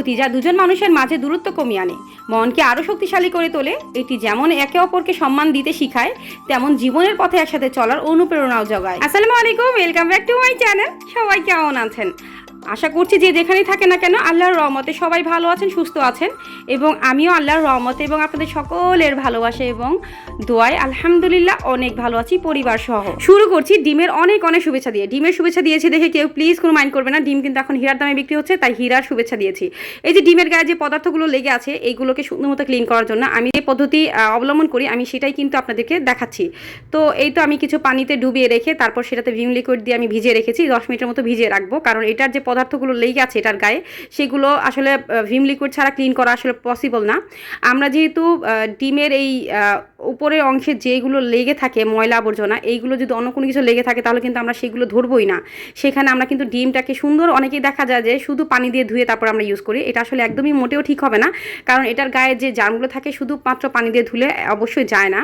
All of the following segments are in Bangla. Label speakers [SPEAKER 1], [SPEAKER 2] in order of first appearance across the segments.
[SPEAKER 1] অনুভূতি যা দুজন মানুষের মাঝে দূরত্ব কমিয়ে আনে। মনকে আরও শক্তিশালী করে তোলে, এটি যেমন একে অপরকে সম্মান দিতে শিখায়, তেমন জীবনের পথে একসাথে চলার অনুপ্রেরণাও জোগায়। আসসালামু আলাইকুম welcome back to my channel সবাই কেমন আছেন? আশা করছি যে যেখানেই থাকে না কেন, আল্লাহর রহমতে সবাই ভালো আছেন, সুস্থ আছেন এবং আমিও আল্লাহর রহমতে এবং আপনাদের সকলের ভালোবাসা এবং দোয়ায় আলহামদুলিল্লাহ অনেক ভালো আছি পরিবার সহ। শুরু করছি ডিমের অনেক অনেক শুভেচ্ছা দিয়ে। ডিমের শুভেচ্ছা দিয়েছি দেখে কেউ প্লিজ কোনো মাইন্ড করবে না। ডিম কিন্তু এখন হীরার দামে বিক্রি হচ্ছে, তাই হীরার শুভেচ্ছা দিয়েছি। এই যে ডিমের গায়ে যে পদার্থগুলো লেগে আছে, এইগুলোকে সুন্দর মতো ক্লিন করার জন্য আমি যে পদ্ধতি অবলম্বন করি, আমি সেটাই কিন্তু আপনাদেরকে দেখাচ্ছি। তো এই তো আমি কিছু পানিতে ডুবিয়ে রেখে তারপর সেটাতে ভিম লিকুইড দিয়ে আমি ভিজিয়ে রেখেছি, দশ মিনিটের মতো ভিজিয়ে রাখব, কারণ এটার যে পদার্থগুলো লেগে আছে এটার গায়ে, সেগুলো আসলে ভিম লিকুইড ছাড়া ক্লিন করা আসলে পসিবল না। আমরা যেহেতু ডিমের এই উপরের অংশে যেগুলো লেগে থাকে ময়লা আবর্জনা, এইগুলো যদি অন্য কোনো কিছু লেগে থাকে তাহলে কিন্তু আমরা সেগুলো ধরবই না। সেখানে আমরা কিন্তু ডিমটাকে সুন্দর অনেকেই দেখা যায় যে শুধু পানি দিয়ে ধুয়ে তারপর আমরা ইউজ করি। এটা আসলে একদমই মোটেও ঠিক হবে না, কারণ এটার গায়ে যে জার্মগুলো থাকে শুধুমাত্র পানি দিয়ে ধুলে অবশ্যই যায় না।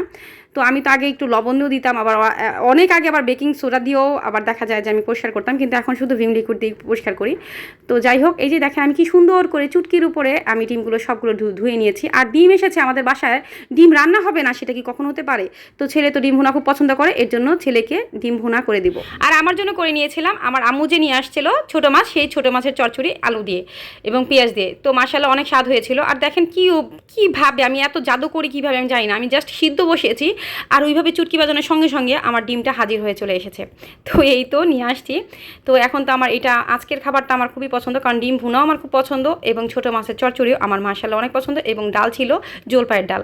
[SPEAKER 1] তো আমি তো আগে একটু লবণ দিয়েও দিতাম, আবার অনেক আগে আবার বেকিং সোডা দিয়েও আবার দেখা যায় যে আমি পরিষ্কার করতাম, কিন্তু এখন শুধু ভিম লিকুইড দিয়ে পরিষ্কার করি। তো যাই হোক, এই যে দেখেন আমি কি সুন্দর করে চুটকির উপরে আমি ডিমগুলো সবগুলো ধুয়ে নিয়েছি। আর ডিম এসেছে আমাদের বাসায়, ডিম রান্না হবে না সেটা কি কখনো হতে পারে? তো ছেলে তো ডিম ভুনা খুব পছন্দ করে, এর জন্য ছেলেকে ডিম ভুনা করে দিব। আর আমার জন্য করে নিয়েছিলাম, আমার আম্মু যে নিয়ে আসছিল ছোটো মাছ, সেই ছোটো মাছের চচ্চড়ি, আলু দিয়ে এবং পেঁয়াজ দিয়ে। তো মাসাল্লাহ অনেক স্বাদ হয়েছিল। আর দেখেন কি কীভাবে আমি এত জাদু করি কীভাবে আমি জানি না। আমি জাস্ট সিদ্ধ বসিয়েছি আর ওইভাবে চুটকি বাজানোর সঙ্গে সঙ্গে আমার ডিমটা হাজির হয়ে চলে এসেছে। তো এই তো নিয়ে আসছি। তো এখন তো আমার এটা, আজকের খাবারটা আমার খুবই পছন্দ কারণ ডিম ভুনাও আমার খুব পছন্দ এবং ছোটো মাছের চচ্চড়িও আমার মাসাল্লাহ অনেক পছন্দ এবং ডাল ছিল জলপাইয়ের ডাল।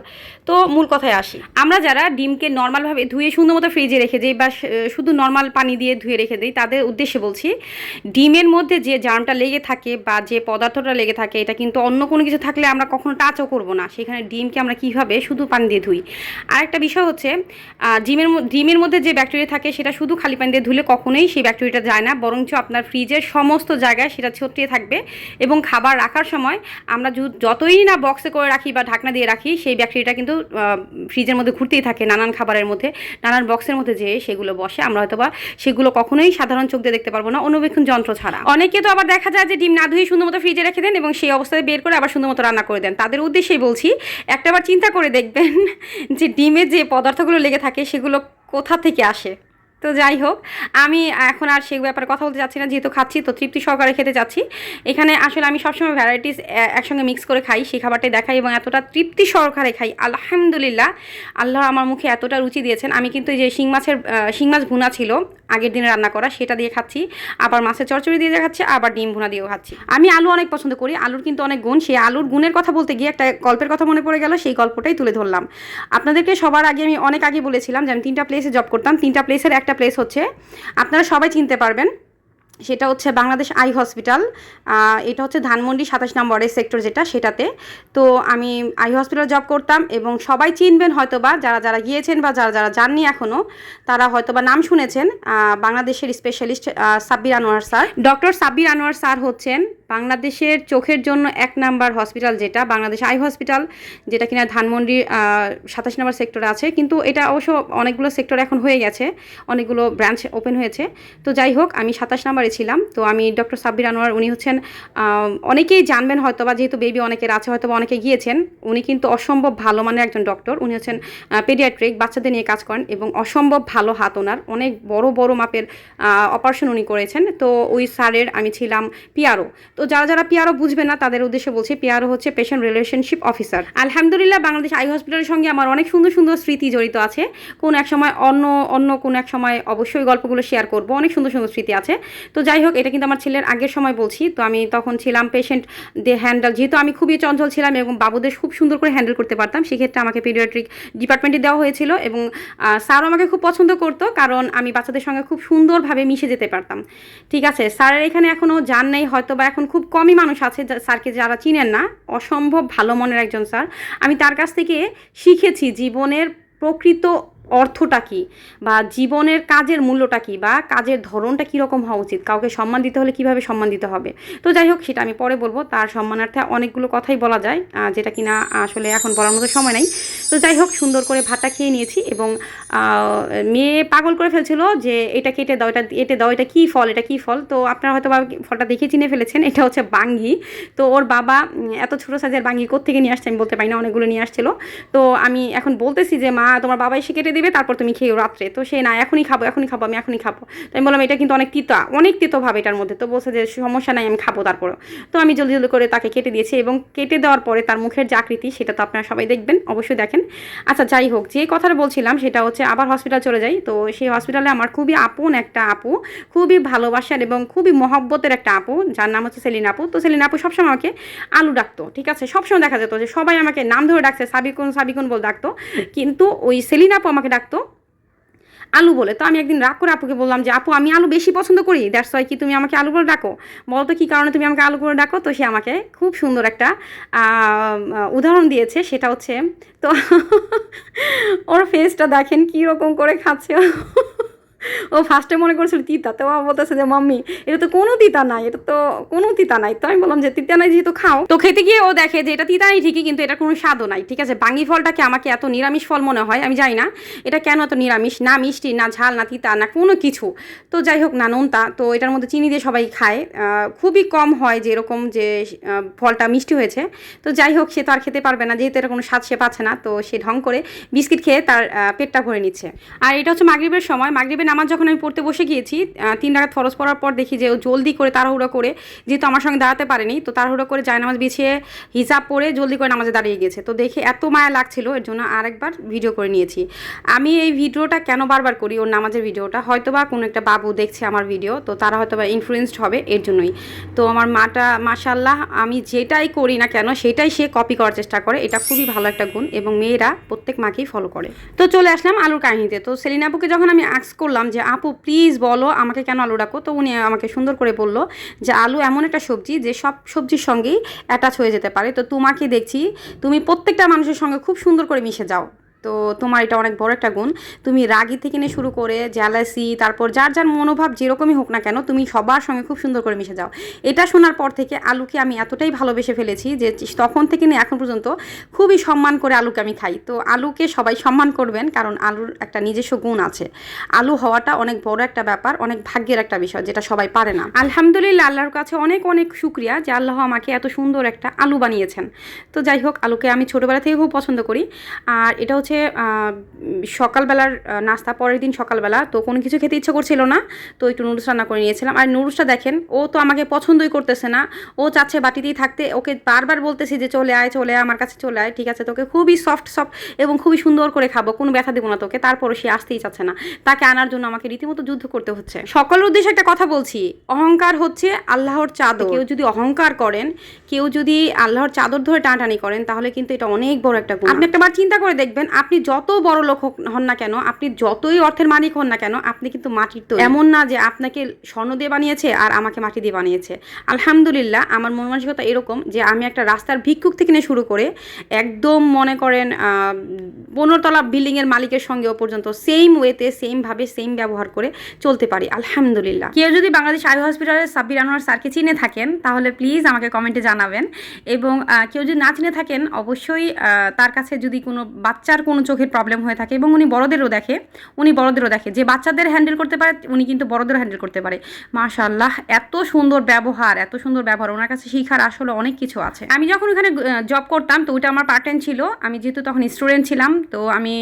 [SPEAKER 1] তো মূল কথায় আসি। আমরা যারা ডিমকে নর্মালভাবে ধুয়ে সুন্দর মতো ফ্রিজে রেখে দিই বা শুধু নর্মাল পানি দিয়ে ধুয়ে রেখে দিই তাদের উদ্দেশ্যে বলছি ডিমের মধ্যে যে জার্মটা লেগে থাকে বা যে পদার্থটা লেগে থাকে এটা কিন্তু অন্য কোনো কিছু থাকলে আমরা কখনো টাচও করব না। সেখানে ডিমকে আমরা কীভাবে শুধু পানি দিয়ে ধুই। আরেকটা বিষয় হচ্ছে ডিমের ডিমের মধ্যে যে ব্যাকটেরিয়া থাকে সেটা শুধু খালি পানি দিয়ে ধুলে কখনোই সেই ব্যাকটেরিয়াটা যায় না বরঞ্চ আপনার ফ্রিজের সমস্ত জায়গায় সেটা ছড়িয়ে থাকবে এবং খাবার রাখার সময় আমরা যতই না বক্সে করে রাখি বা ঢাকনা দিয়ে রাখি সেই ব্যাকটেরিয়াটা কিন্তু আহ, ফ্রিজের মধ্যে ঘুরতেই থাকে নানান খাবারের মধ্যে, নানান বক্সের মধ্যে যেয়ে সেগুলো বসে, আমরা হয়তো বা সেগুলো কখনোই সাধারণ চোখ দিয়ে দেখতে পারব না অনুবেক্ষণ যন্ত্র ছাড়া। অনেকে তো আবার দেখা যায় যে ডিম না ধুয়ে সুন্দর মতো ফ্রিজে রেখে দেন এবং সেই অবস্থায় বের করে আবার সুন্দর মতো রান্না করে দেন। তাদের উদ্দেশ্যেই বলছি, একটাবার চিন্তা করে দেখবেন যে ডিমে যে পদার্থগুলো লেগে থাকে সেগুলো কোথা থেকে আসে? তো যাই হোক, আমি এখন আর সেই ব্যাপারে কথা বলতে চাচ্ছি না, যেহেতু খাচ্ছি, তো তৃপ্তি সহকারে খেতে চাচ্ছি। এখানে আসলে আমি সবসময় ভ্যারাইটিস একসঙ্গে মিক্স করে খাই, সেই খাবারটাই দেখাই এবং এতটা তৃপ্তি সহকারে খাই, আলহামদুলিল্লাহ। আল্লাহ আমার মুখে এতটা রুচি দিয়েছেন। আমি কিন্তু যে শিং মাছের শিং মাছ ভুনা ছিল, আগের দিনে রান্না করা, সেটা দিয়ে খাচ্ছি। আবার মাছের চচ্চড়ি দিয়ে খাচ্ছি, আবার ডিম ভুনা দিয়েও খাচ্ছি। আমি আলু অনেক পছন্দ করি, আলুর কিন্তু অনেক গুণ। সেই আলুর গুণের কথা বলতে গিয়ে একটা গল্পের কথা মনে পড়ে গেল, সেই গল্পটাই তুলে ধরলাম। আপনাদেরকে সবার আগে আমি অনেক আগে বলেছিলাম যে আমি তিনটা প্লেসে জব করতাম। তিনটা প্লেসের একটা প্লেস হচ্ছে, আপনারা সবাই চিনতে পারবেন, সেটা হচ্ছে বাংলাদেশ আই হসপিটাল। এটা হচ্ছে ধানমন্ডি সাতাশ নম্বরের সেক্টর যেটা, সেটাতে। তো আমি আই হসপিটাল জব করতাম এবং সবাই চিনবেন হয়তোবা, যারা যারা গিয়েছেন বা যারা যারা যাননি এখনও তারা হয়তোবা নাম শুনেছেন বাংলাদেশের specialist Sabbir Anwar sir. Doctor Sabbir Anwar sir হচ্ছেন বাংলাদেশের চোখের জন্য এক নাম্বার হসপিটাল যেটা, বাংলাদেশ আই হসপিটাল, যেটা কিনা ধানমন্ডি সাতাশ নম্বর সেক্টরে আছে। কিন্তু এটা অবশ্য অনেকগুলো সেক্টর এখন হয়ে গেছে, অনেকগুলো ব্রাঞ্চ ওপেন হয়েছে। তো যাই হোক, আমি সাতাশ নম্বরে ছিলাম। তো আমি ডক্টর সাব্বির আনোয়ার, উনি হচ্ছেন অনেকেই জানবেন হয়তো বা যেহেতু বেবি অনেকের আছে হয়তো বা অনেকে গিয়েছেন। উনি কিন্তু অসম্ভব ভালো মানের একজন ডক্টর। উনি হচ্ছেন পেডিয়াট্রিক, বাচ্চাদের নিয়ে কাজ করেন এবং অসম্ভব ভালো হাত ওনার। অনেক বড় বড় মাপের অপারেশন উনি করেছেন। তো ওই স্যারের আমি ছিলাম পিয়ারও তো যারা যারা পিয়ারো বুঝবে না, তাদের উদ্দেশ্যে বলছি পিয়ারো হচ্ছে পেশেন্ট রিলেশনশিপ অফিসার আলহামদুলিল্লাহ, বাংলাদেশ আই হসপিটালের সঙ্গে আমার অনেক সুন্দর সুন্দর স্মৃতি জড়িত আছে। কোন এক সময় অন্য অন্য কোন এক সময় অবশ্যই গল্পগুলো শেয়ার করব। অনেক সুন্দর সুন্দর স্মৃতি আছে। তো যাই হোক, এটা কিন্তু আমার ছেলের আগের সময় বলছি। তো আমি তখন ছিলাম পেশেন্ট দে হ্যান্ডেল যেহেতু আমি খুবই চঞ্চল ছিলাম এবং বাবুদের খুব সুন্দর করে হ্যান্ডেল করতে পারতাম, সেক্ষেত্রে আমাকে পিডিয়াট্রিক ডিপার্টমেন্টে দেওয়া হয়েছিল এবং স্যারও আমাকে খুব পছন্দ করতো, কারণ আমি বাচ্চাদের সঙ্গে খুব সুন্দরভাবে মিশে যেতে পারতাম। ঠিক আছে, স্যারের এখানে এখনও যান নেই হয়তো বা এখন খুব কমই মানুষ আছে স্যারকে যারা চিনেন না, অসম্ভব ভালো মনের একজন স্যার। আমি তার কাছ থেকে শিখেছি জীবনের প্রকৃত অর্থটা কি? বা জীবনের কাজের মূল্যটা কি? বা কাজের ধরনটা কীরকম হওয়া উচিত? কাউকে সম্মান দিতে হলে কীভাবে সম্মান দিতে হবে? তো যাই হোক, সেটা আমি পরে বলব। তার সম্মানার্থে অনেকগুলো কথাই বলা যায় যেটা কিনা আসলে এখন বলার মতো সময় নাই। তো যাই হোক, সুন্দর করে ভাতটা খেয়ে নিয়েছি এবং মেয়ে পাগল করে ফেলছিল যে, এটা কেটে দাও, এটা এটে দাও, এটা কী ফল? এটা কী ফল? তো আপনারা হয়তো ফলটা দেখে চিনে ফেলেছেন, এটা হচ্ছে বাঙ্গি। তো ওর বাবা এত ছোটো সাইজের বাঙ্গি কোত্থেকে নিয়ে আসছে আমি বলতে পারি না, অনেকগুলো নিয়ে আসছিল। তো আমি এখন বলতেছি যে, মা, তোমার বাবা এসে কেটে দেবে, তারপর তুমি খেয়েও রাত্রে। তো সে, না, এখনই খাব এখনই খাব, আমি এখনই খাব। তো আমি বললাম, এটা কিন্তু অনেক তিতা, অনেক তিতো ভাবে এটার মধ্যে। তো বলছে যে, সমস্যা নাই, আমি খাব তারপরে তো আমি জলদি জলদি করে তাকে কেটে দিয়েছি এবং কেটে দেওয়ার পরে তার মুখের যে আকৃতি, সেটা তো আপনারা সবাই দেখবেন, অবশ্যই দেখেন। আচ্ছা যাই হোক, যে কথাটা বলছিলাম, সেটা হচ্ছে আবার হসপিটাল চলে যাই। তো সেই হসপিটালে আমার খুবই আপন একটা আপু, খুবই ভালোবাসার এবং খুবই মহব্বতের একটা আপু, যার নাম হচ্ছে সেলিন আপু। তো সেলিন আপু সবসময় আমাকে আলু ডাকতো, ঠিক আছে? সবসময় দেখা যেত যে, সবাই আমাকে নাম ধরে ডাকছে, সাবিকুন সাবিকুন বল ডাকতো। কিন্তু ওই সেলিন আপু আমাকে ডাকতো। আলু বলে, তো আমি একদিন রাগ করে আপুকে বললাম যে, আপু, আমি আলু বেশি পছন্দ করি। দ্যাটস ওয়াই কি তুমি আমাকে আলু করে ডাকো? বলো তো কী কারণে তুমি আমাকে আলু করে ডাকো? তো সে আমাকে খুব সুন্দর একটা উদাহরণ দিয়েছে। সেটা হচ্ছে, তো ওর ফেসটা দেখেন কী রকম করে খাচ্ছে। ও ফার্স্টে মনে করছিল, তিতা, তো ও বলতেছে যে, মাম্মি, এটা তো কোনো তিতা নাই, এটা তো কোনো তিতা নাই। তো আমি বললাম যে, তিতা নাই যেহেতু খাও। তো খেতে গিয়ে ও দেখে যে, এটা তিতা নাই ঠিকই, কিন্তু এটা কোনো স্বাদও নাই, ঠিক আছে? বাঙ্গি ফলটাকে আমাকে এত নিরামিষ ফল মনে হয়, আমি জানি না, এটা কেন এত নিরামিষ? না মিষ্টি, না ঝাল, না তিতা, না কোনো কিছু। তো যাই হোক, না, নোনতা, তো এটার মধ্যে চিনি দিয়ে সবাই খায়। খুবই কম হয় যে, এরকম যে ফলটা মিষ্টি হয়েছে। তো যাই হোক, সে তো আর খেতে পারবে না, যেহেতু এটা কোনো স্বাদ সে পাচ্ছে না, তো সে ঢং করে বিস্কিট খেয়ে তার পেটটা ভরে নিচ্ছে। আর এটা হচ্ছে মাগরিবের সময় মাগরিবের নামাজ যখন আমি পড়তে বসে গিয়েছি তিন রাত ফরজ পড়ার পর দেখি যে ও জলদি করে তাড়াহুড়ো করে যেহেতু আমার সঙ্গে দাঁড়াতে পারেনি, তো তাড়াহুড়ো করে যায় নামাজ বিছিয়ে হিসাব পড়ে জলদি করে নামাজে দাঁড়িয়ে গেছে তো দেখে এত মায়া লাগছিল, এর জন্য আরেকবার ভিডিও করে নিয়েছি। আমি এই ভিডিওটা কেন বারবার করি, ওর নামাজের ভিডিওটা? হয়তো বা কোনো একটা বাবু দেখছে আমার ভিডিও তো তারা হয়তো বা ইনফ্লুয়েসড হবে এর জন্যই। তো আমার মাটা মাশাল্লাহ আমি যেটাই করি না কেন, সেটাই সে কপি করার চেষ্টা করে, এটা খুবই ভালো একটা গুণ এবং মেয়েরা প্রত্যেক মাকেই ফলো করে। তো চলে আসলাম আলুর কাহিনীতে। তো সেলিনা আপুকে যখন আমি আক্স করলাম যে, আপু প্লিজ বলো আমাকে কেন আলু ডাকো? তো উনি আমাকে সুন্দর করে বলল যে, আলু এমন একটা সবজি যে, সব সবজির সঙ্গেই অ্যাটাচ হয়ে যেতে পারে। তো তোমাকে দেখছি, তুমি প্রত্যেকটা মানুষের সঙ্গে খুব সুন্দর করে মিশে যাও। তো তোমার এটা অনেক বড় একটা গুণ। তুমি রাগি থেকে নিয়ে শুরু করে জ্যালাসি তারপর যার যার মনোভাব যেরকমই হোক না কেন, তুমি সবার সঙ্গে খুব সুন্দর করে মিশে যাও। এটা শোনার পর থেকে আলুকে আমি এতটাই ভালোবেসে ফেলেছি যে তখন থেকে নিয়ে এখন পর্যন্ত খুবই সম্মান করে আলুকে আমি খাই। তো আলুকে সবাই সম্মান করবেন, কারণ আলুর একটা নিজস্ব গুণ আছে। আলু হওয়াটা অনেক বড় একটা ব্যাপার, অনেক ভাগ্যের একটা বিষয় যেটা সবাই পারে না। আলহামদুলিল্লাহ, আল্লাহর কাছে অনেক অনেক শুক্রিয়া যে আল্লাহ আমাকে এত সুন্দর একটা আলু বানিয়েছেন। তো যাই হোক, আলুকে আমি ছোটোবেলা থেকে খুব পছন্দ করি। আর এটা হচ্ছে আহ, সকালবেলার নাস্তা পরের দিন সকালবেলা তো কোনো কিছু খেতে ইচ্ছে করছিল না তো একটু নুডলস রান্না করে নিয়েছিলাম। আর নুডলসটা দেখেন ও তো আমাকে পছন্দই করতেছে না। ও চাচ্ছে বাটিতেই থাকতে ওকে বারবার বলতেছি যে চলে আয় চলে আয় আমার কাছে চলে আয় ঠিক আছে তোকে খুবই সফট সফট এবং খুবই সুন্দর করে খাব কোনো ব্যথা দেবো না তোকে। তারপরও সে আসতেই চাচ্ছে না। তাকে আনার জন্য আমাকে রীতিমতো যুদ্ধ করতে হচ্ছে। সকলের উদ্দেশ্যে একটা কথা বলছি অহংকার হচ্ছে আল্লাহর চাদর। কেউ যদি অহংকার করেন কেউ যদি আল্লাহর চাদর ধরে টানাটানি করেন তাহলে কিন্তু এটা অনেক বড় একটা আপনি একটা বার চিন্তা করে দেখবেন আপনি যত বড় লোক হন না কেন, আপনি যতই অর্থের মালিক হন না কেন, আপনি কিন্তু মাটির তো এমন না যে আপনাকে স্বর্ণ দিয়ে বানিয়েছে আর আমাকে মাটি দিয়ে বানিয়েছে। আলহামদুলিল্লাহ, আমার মন মানসিকতা এরকম যে আমি একটা রাস্তার ভিক্ষুক থেকে নিয়ে শুরু করে একদম মনে করেন পনেরোতলা বিল্ডিংয়ের মালিকের সঙ্গেও পর্যন্ত সেম ওয়েতে সেমভাবে সেম ব্যবহার করে চলতে পারি। আলহামদুলিল্লাহ। কেউ যদি বাংলাদেশ আই হসপিটালের সাব্বির আনোয়ার স্যারকে চিনে থাকেন, তাহলে প্লিজ আমাকে কমেন্টে জানাবেন। এবং কেউ যদি না চিনে থাকেন, অবশ্যই তার কাছে যদি কোনো বাচ্চার কোনো চোখের প্রবলেম হয়ে থাকে এবং উনি বড়দেরও দেখে, উনি বড়দেরও দেখে। যে বাচ্চাদের হ্যান্ডেল করতে পারে, উনি কিন্তু বড়দেরও হ্যান্ডেল করতে পারে। মাশাল্লাহ এত সুন্দর ব্যবহার, এত সুন্দর ব্যবহার, ওনার কাছে শিখার আসলে অনেক কিছু আছে। আমি যখন ওখানে জব করতাম, তো ওইটা আমার পার্ট টাইম ছিল। আমি যেহেতু তখন স্টুডেন্ট ছিলাম, তো আমি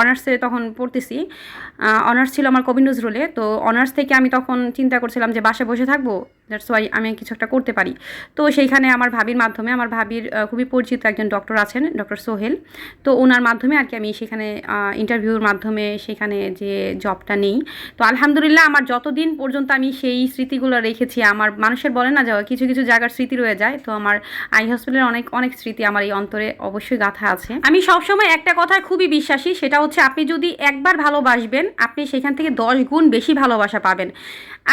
[SPEAKER 1] অনার্সে তখন পড়তেছি। অনার্স ছিল আমার কবি নজরুলে, তো অনার্স থেকে আমি তখন চিন্তা করছিলাম যে বাসায় বসে থাকব। দ্যাটস ওয়াই আমি কিছু একটা করতে পারি। তো সেইখানে আমার ভাবির মাধ্যমে আমার ভাবির খুবই পরিচিত একজন ডক্টর আছেন ডক্টর সোহেল। তো ওনার মাধ্যমে আর কি আমি সেখানে ইন্টারভিউর মাধ্যমে সেখানে যে জবটা নেই। তো আলহামদুলিল্লাহ আমার যতদিন পর্যন্ত আমি সেই স্মৃতিগুলো রেখেছি, আমার মানুষের বলে না যে কিছু কিছু জায়গার স্মৃতি রয়ে যায়। তো আমার আই হসপিটালের অনেক অনেক স্মৃতি আমার এই অন্তরে অবশ্যই গাথা আছে। আমি সবসময় একটা কথায় খুবই বিশ্বাসী, সেটা হচ্ছে আপনি যদি একবার ভালোবাসবেন, আপনি সেখান থেকে দশ গুণ বেশি ভালোবাসা পাবেন।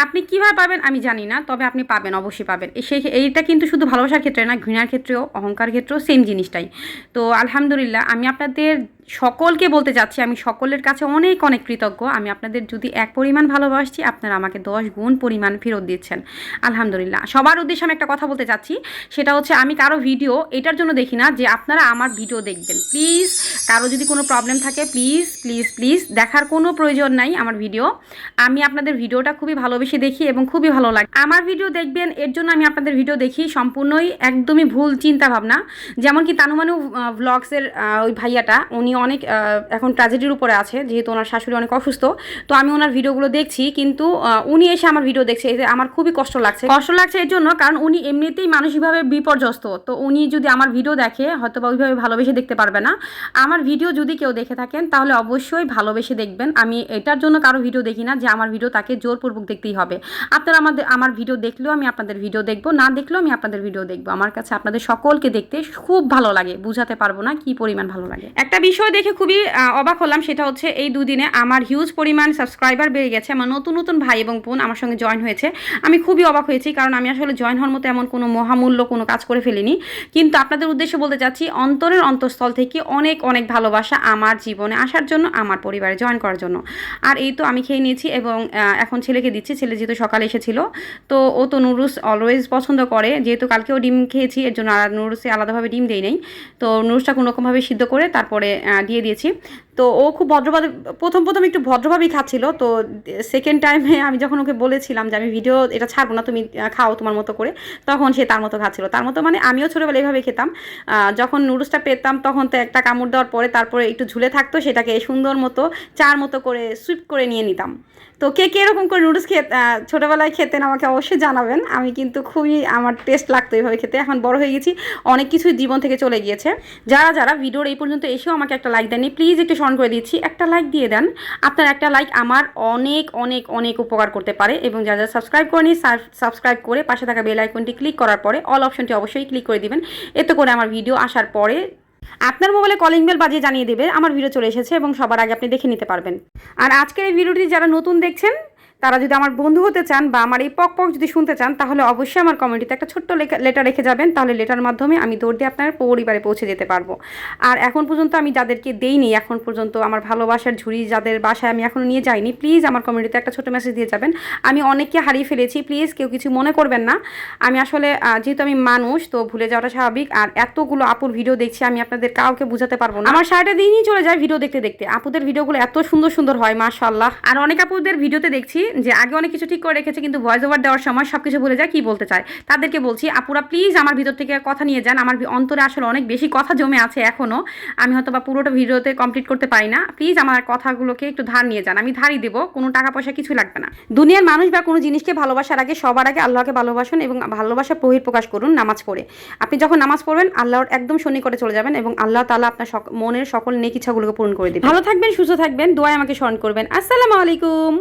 [SPEAKER 1] আপনি কীভাবে পাবেন আমি জানি না, তবে আপনি পাবেন, অবশ্যই পাবেন। সেই এইটা কিন্তু শুধু ভালোবাসার ক্ষেত্রে না, ঘৃণার ক্ষেত্রেও, অহংকার ক্ষেত্রেও সেম জিনিসটাই। তো আলহামদুলিল্লাহ, আমি আপনাদের সকলকে বলতে চাচ্ছি, আমি সকলের কাছে অনেক অনেক কৃতজ্ঞ। আমি আপনাদের যদি এক পরিমাণ ভালোবাসছি, আপনারা আমাকে দশ গুণ পরিমাণ ফেরত দিচ্ছেন। আলহামদুলিল্লাহ। সবার উদ্দেশ্যে আমি একটা কথা বলতে চাচ্ছি, সেটা হচ্ছে আমি কারও ভিডিও এটার জন্য দেখি না যে আপনারা আমার ভিডিও দেখবেন। প্লিজ, কারও যদি কোনো প্রবলেম থাকে, প্লিজ প্লিজ প্লিজ, দেখার কোনো প্রয়োজন নাই আমার ভিডিও। আমি আপনাদের ভিডিওটা খুবই ভালোবেসে দেখি এবং খুবই ভালো লাগে। আমার ভিডিও দেখবেন, এর জন্য আমি আপনাদের ভিডিও দেখি সম্পূর্ণই একদমই ভুল চিন্তা ভাবনা যেমন কি তানুমানু ভ্লগসের ওই ভাইয়াটা উনি অনেক এখন ট্র্যাজেডির উপরে আছে, যেহেতু ওনার শাশুড়ি অনেক অসুস্থ। তো আমি ওনার ভিডিওগুলো দেখছি, কিন্তু উনি এসে আমার ভিডিও দেখছে, এতে আমার খুবই কষ্ট লাগছে। কষ্ট লাগছে এর জন্য কারণ উনি এমনিতেই মানসিকভাবে বিপর্যস্ত। তো উনি যদি আমার ভিডিও দেখে হয়তো বা ওইভাবে ভালোবেসে দেখতে পারবে না। আমার ভিডিও যদি কেউ দেখে থাকেন, তাহলে অবশ্যই ভালোবেসে দেখবেন। আমি এটার জন্য কারও ভিডিও দেখি না যে আমার ভিডিও তাকে জোরপূর্বক দেখতেই হবে। আপনারা আমাদের, আমার ভিডিও দেখলেও আমি আপনাদের ভিডিও দেখব, না দেখলেও আমি আপনাদের ভিডিও দেখব। আমার কাছে আপনাদের সকলকে দেখতে খুব ভালো লাগে, বুঝাতে পারব না কি পরিমাণ ভালো লাগে। একটা বিষয় দেখে খুবই অবাক হলাম। সেটা হচ্ছে এই দুদিনে আমার হিউজ পরিমাণ সাবস্ক্রাইবার বেড়ে গেছে, আমার নতুন নতুন ভাই এবং বোন আমার সঙ্গে জয়েন হয়েছে। আমি খুবই অবাক হয়েছি, কারণ আমি আসলে জয়েন হওয়ার মতো এমন কোনো মহামূল্য কোনো কাজ করে ফেলিনি। কিন্তু আপনাদের উদ্দেশ্যে বলতে চাচ্ছি, অন্তরের অন্তঃস্থল থেকে অনেক অনেক ভালোবাসা আমার জীবনে আসার জন্য, আমার পরিবারে জয়েন করার জন্য। আর এই তো আমি খেয়ে নিয়েছি এবং এখন ছেলেকে দিচ্ছি, ছেলে যেহেতু সকালে এসেছিল, তো ও তো নুডলস অলওয়েজ পছন্দ করে। যেহেতু কালকেও ডিম খেয়েছি, এর জন্য আর নুডলসে আলাদাভাবে ডিম দেই নেই। তো নুডলসটা কোনোরকমভাবে সিদ্ধ করে তারপরে দিয়ে দিয়েছি। তো ও খুব ভদ্রভাবে, প্রথম প্রথম একটু ভদ্রভাবেই খাচ্ছিল, তো সেকেন্ড টাইমে আমি যখন ওকে বলেছিলাম যে আমি ভিডিও এটা ছাড়বো না, তুমি খাও তোমার মতো করে, তখন সে তার মতো খাচ্ছিল। তার মতো মানে আমিও ছোটোবেলায় এভাবে খেতাম। যখন নুডলসটা পেতাম তখন তো একটা কামড় দেওয়ার পরে তারপরে একটু ঝুলে থাকতো, সেটাকে সুন্দর মতো, চার মতো করে সুইপ করে নিয়ে নিতাম। তো কে কে এরকম করে নুডলস খেয়ে ছোটোবেলায় খেতেন আমাকে অবশ্যই জানাবেন। আমি কিন্তু খুবই, আমার টেস্ট লাগতো এইভাবে খেতে। এখন বড় হয়ে গেছি, অনেক কিছুই জীবন থেকে চলে গিয়েছে। যারা যারা ভিডিওর এই পর্যন্ত এসেও আমাকে একটা লাইক দেননি প্লিজ একটু স্মরণ করে দিচ্ছি। একটা লাইক দিয়ে দেন। আপনার একটা লাইক আমার অনেক অনেক অনেক উপকার করতে পারে এবং যারা যারা সাবস্ক্রাইব করেনি সাবস্ক্রাইব করে পাশে থাকা বেল আইকনটি ক্লিক করার পরে অল অপশনটি অবশ্যই ক্লিক করে দিবেন। এতে করে আমার ভিডিও আসার পরে আপনার মোবাইলে কলিং বেল বাজিয়ে জানিয়ে দেবে। আমার ভিডিও চলে এসেছে এবং সবার আগে আপনি দেখে নিতে পারবেন। আর আজকের এই ভিডিওটি যারা নতুন দেখছেন তারা যদি আমার বন্ধু হতে চান বা আমার এই পক পক যদি শুনতে চান, তাহলে অবশ্যই আমার কমেন্টিতে একটা ছোট্ট লেটার রেখে যাবেন। তাহলে লেটার মাধ্যমে আমি দৌড় দিয়ে আপনার পরিবারে পৌঁছে যেতে পারব। আর এখন পর্যন্ত আমি যাদেরকে দেইনি, এখন পর্যন্ত আমার ভালোবাসার ঝুড়ি যাদের বাসায় আমি এখনও নিয়ে যাইনি প্লিজ আমার কমেন্টিতে একটা ছোটো মেসেজ দিয়ে যাবেন। আমি অনেককে হারিয়ে ফেলেছি প্লিজ কেউ কিছু মনে করবেন না। আমি আসলে যেহেতু আমি মানুষ, তো ভুলে যাওয়াটা স্বাভাবিক। আর এতগুলো আপুর ভিডিও দেখছি, আমি আপনাদের কাউকে বুঝাতে পারব না। আমার সারাটা দিনই চলে যায় ভিডিও দেখতে দেখতে। আপুদের ভিডিওগুলো এত সুন্দর সুন্দর হয় মাশাল্লাহ আর অনেক আপুদের ভিডিওতে দেখছি যে আগে অনেক কিছু ঠিক করে রেখেছে, কিন্তু ভয়েস ওভার দেওয়ার সময় সব কিছু ভুলে যায়, কি বলতে চায়? তাদেরকে বলছি, আপুরা প্লিজ আমার ভিতর থেকে কথা নিয়ে যান। আমার অন্তরে আসলে অনেক বেশি কথা জমে আছে এখনও আমি হয়তো বা পুরোটা ভিডিওতে কমপ্লিট করতে পারি না। প্লিজ আমার কথাগুলোকে একটু ধার নিয়ে যান। আমি ধারই দেবো, কোনো টাকা পয়সা কিছু লাগবে না। দুনিয়ার মানুষ বা কোনো জিনিসকে ভালোবাসার আগে, সবার আগে আল্লাহকে ভালোবাসুন এবং ভালোবাসা বহির প্রকাশ করুন নামাজ পড়ে। আপনি যখন নামাজ পড়বেন, আল্লাহর একদম শনি করে চলে যাবেন এবং আল্লাহ তালা আপনার মনের সকল নেক ইচ্ছাগুলোকে পূরণ করে দেবেন। ভালো থাকবেন, সুস্থ থাকবেন, দোয়ায় আমাকে স্মরণ করবেন। আসসালামু আলাইকুম।